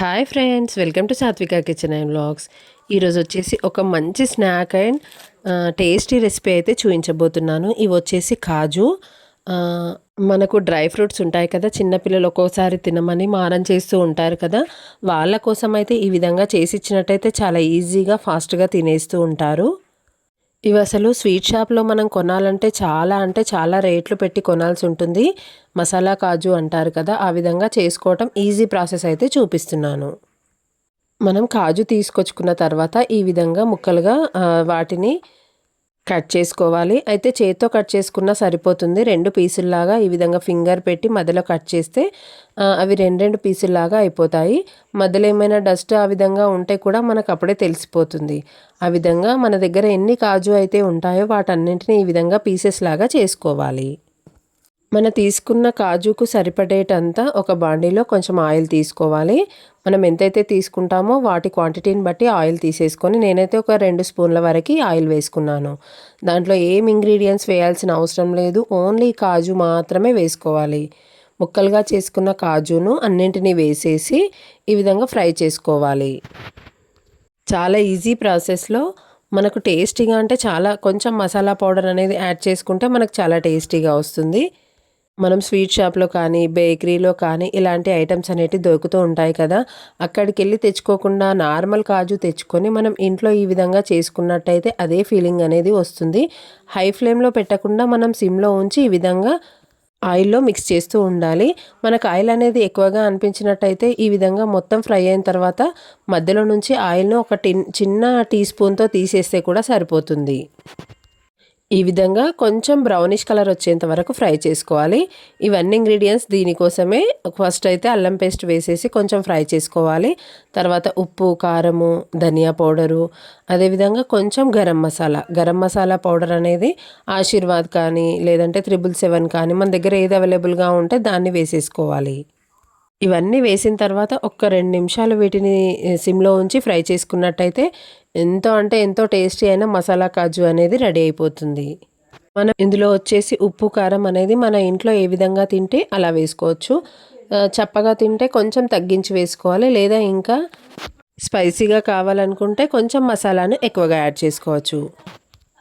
Hi friends welcome to Sathvika kitchen and vlogs ఈరోజు వచ్చేసి ఒక మంచి స్నాక్ అండ్ టేస్టీ రెసిపీ అయితే చూపించబోతున్నాను. ఇవి వచ్చేసి కాజు. మనకు డ్రై ఫ్రూట్స్ ఉంటాయి కదా చిన్నపిల్లలు ఒక్కోసారి తినమని మారం చేస్తూ ఉంటారు కదా వాళ్ళ కోసం అయితే ఈ విధంగా చేసి ఇచ్చినట్టయితే చాలా ఈజీగా ఫాస్ట్గా తినేస్తూ ఉంటారు. ఇవి అసలు స్వీట్ షాప్లో మనం కొనాలంటే చాలా అంటే చాలా రేట్లు పెట్టి కొనాల్సి ఉంటుంది. మసాలా కాజు అంటారు కదా ఆ విధంగా చేసుకోవటం ఈజీ ప్రాసెస్ అయితే చూపిస్తున్నాను. మనం కాజు తీసుకొచ్చుకున్న తర్వాత ఈ విధంగా ముక్కలుగా వాటిని కట్ చేసుకోవాలి. అయితే చేత్తో కట్ చేసుకున్నా సరిపోతుంది. రెండు పీసుల్లాగా ఈ విధంగా ఫింగర్ పెట్టి మధ్యలో కట్ చేస్తే అవి రెండు రెండు పీసుల్లాగా అయిపోతాయి. మధ్యలో ఏమైనా డస్ట్ ఆ విధంగా ఉంటే కూడా మనకు అప్పుడే తెలిసిపోతుంది. ఆ విధంగా మన దగ్గర ఎన్ని కాజు అయితే ఉంటాయో వాటన్నింటినీ ఈ విధంగా పీసెస్ లాగా చేసుకోవాలి. మన తీసుకున్న కాజుకు సరిపడేటంతా ఒక బాండీలో కొంచెం ఆయిల్ తీసుకోవాలి. మనం ఎంతైతే తీసుకుంటామో వాటి క్వాంటిటీని బట్టి ఆయిల్ తీసేసుకొని నేనైతే ఒక రెండు స్పూన్ల వరకు ఆయిల్ వేసుకున్నాను. దాంట్లో ఏం ఇంగ్రీడియంట్స్ వేయాల్సిన అవసరం లేదు. ఓన్లీ కాజు మాత్రమే వేసుకోవాలి. ముక్కలుగా చేసుకున్న కాజును అన్నింటినీ వేసేసి ఈ విధంగా ఫ్రై చేసుకోవాలి. చాలా ఈజీ ప్రాసెస్లో మనకు టేస్టీగా అంటే చాలా కొంచెం మసాలా పౌడర్ అనేది యాడ్ చేసుకుంటే మనకు చాలా టేస్టీగా వస్తుంది. మనం స్వీట్ షాప్లో కానీ బేకరీలో కానీ ఇలాంటి ఐటమ్స్ అనేటివి దొరుకుతూ ఉంటాయి కదా. అక్కడికి వెళ్ళి తెచ్చుకోకుండా నార్మల్ కాజు తెచ్చుకొని మనం ఇంట్లో ఈ విధంగా చేసుకున్నట్టయితే అదే ఫీలింగ్ అనేది వస్తుంది. హై ఫ్లేమ్లో పెట్టకుండా మనం సిమ్లో ఉంచి ఈ విధంగా ఆయిల్లో మిక్స్ చేస్తూ ఉండాలి. మనకు ఆయిల్ అనేది ఎక్కువగా అనిపించినట్టయితే ఈ విధంగా మొత్తం ఫ్రై అయిన తర్వాత మధ్యలో నుంచి ఆయిల్ను ఒక టిన్ చిన్న టీ స్పూన్తో తీసేస్తే కూడా సరిపోతుంది. ఈ విధంగా కొంచెం బ్రౌనిష్ కలర్ వచ్చేంత వరకు ఫ్రై చేసుకోవాలి. ఇవన్నీ ఇంగ్రీడియంట్స్ దీనికోసమే ఫస్ట్ అయితే అల్లం పేస్ట్ వేసేసి కొంచెం ఫ్రై చేసుకోవాలి. తర్వాత ఉప్పు కారము ధనియా పౌడరు అదేవిధంగా కొంచెం గరం మసాలా. గరం మసాలా పౌడర్ అనేది ఆశీర్వాద్ కానీ లేదంటే త్రిబుల్ సెవెన్ కానీ మన దగ్గర ఏది అవైలబుల్గా ఉంటే దాన్ని వేసేసుకోవాలి. ఇవన్నీ వేసిన తర్వాత ఒక్క రెండు నిమిషాలు వీటిని eh, సిమ్లో ఉంచి ఫ్రై చేసుకున్నట్టయితే ఎంతో అంటే ఎంతో టేస్టీ అయిన మసాలా కాజు అనేది రెడీ అయిపోతుంది. మనం ఇందులో వచ్చేసి ఉప్పు కారం అనేది మన ఇంట్లో ఏ విధంగా తింటే అలా వేసుకోవచ్చు. చప్పగా తింటే కొంచెం తగ్గించి వేసుకోవాలి లేదా ఇంకా స్పైసీగా కావాలనుకుంటే కొంచెం మసాలాను ఎక్కువగా యాడ్ చేసుకోవచ్చు.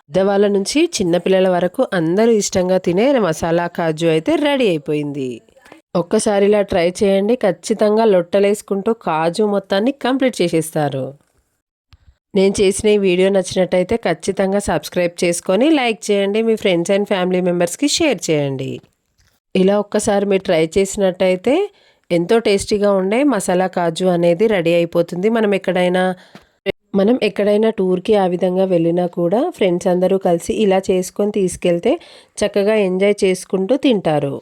పెద్దవాళ్ళ నుంచి చిన్నపిల్లల వరకు అందరూ ఇష్టంగా తినే మసాలా కాజు అయితే రెడీ అయిపోయింది. ఒక్కసారి ఇలా ట్రై చేయండి ఖచ్చితంగా లొట్టలేసుకుంటూ కాజు మొత్తాన్ని కంప్లీట్ చేసేస్తారు. నేను చేసిన ఈ వీడియో నచ్చినట్టయితే ఖచ్చితంగా సబ్స్క్రైబ్ చేసుకొని లైక్ చేయండి మీ ఫ్రెండ్స్ అండ్ ఫ్యామిలీ మెంబర్స్కి షేర్ చేయండి. ఇలా ఒక్కసారి మీరు ట్రై చేసినట్టయితే ఎంతో టేస్టీగా ఉండే మసాలా కాజు అనేది రెడీ అయిపోతుంది. మనం ఎక్కడైనా మనం ఎక్కడైనా టూర్కి ఆ విధంగా వెళ్ళినా కూడా ఫ్రెండ్స్ అందరూ కలిసి ఇలా చేసుకొని తీసుకెళ్తే చక్కగా ఎంజాయ్ చేసుకుంటూ తింటారు.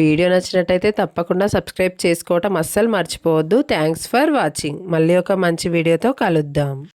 వీడియో నచ్చినట్టయితే తప్పకుండా సబ్స్క్రైబ్ చేసుకోవటం అస్సలు మర్చిపోవద్దు. థ్యాంక్స్ ఫర్ వాచింగ్ మళ్ళీ ఒక మంచి వీడియోతో కలుద్దాం.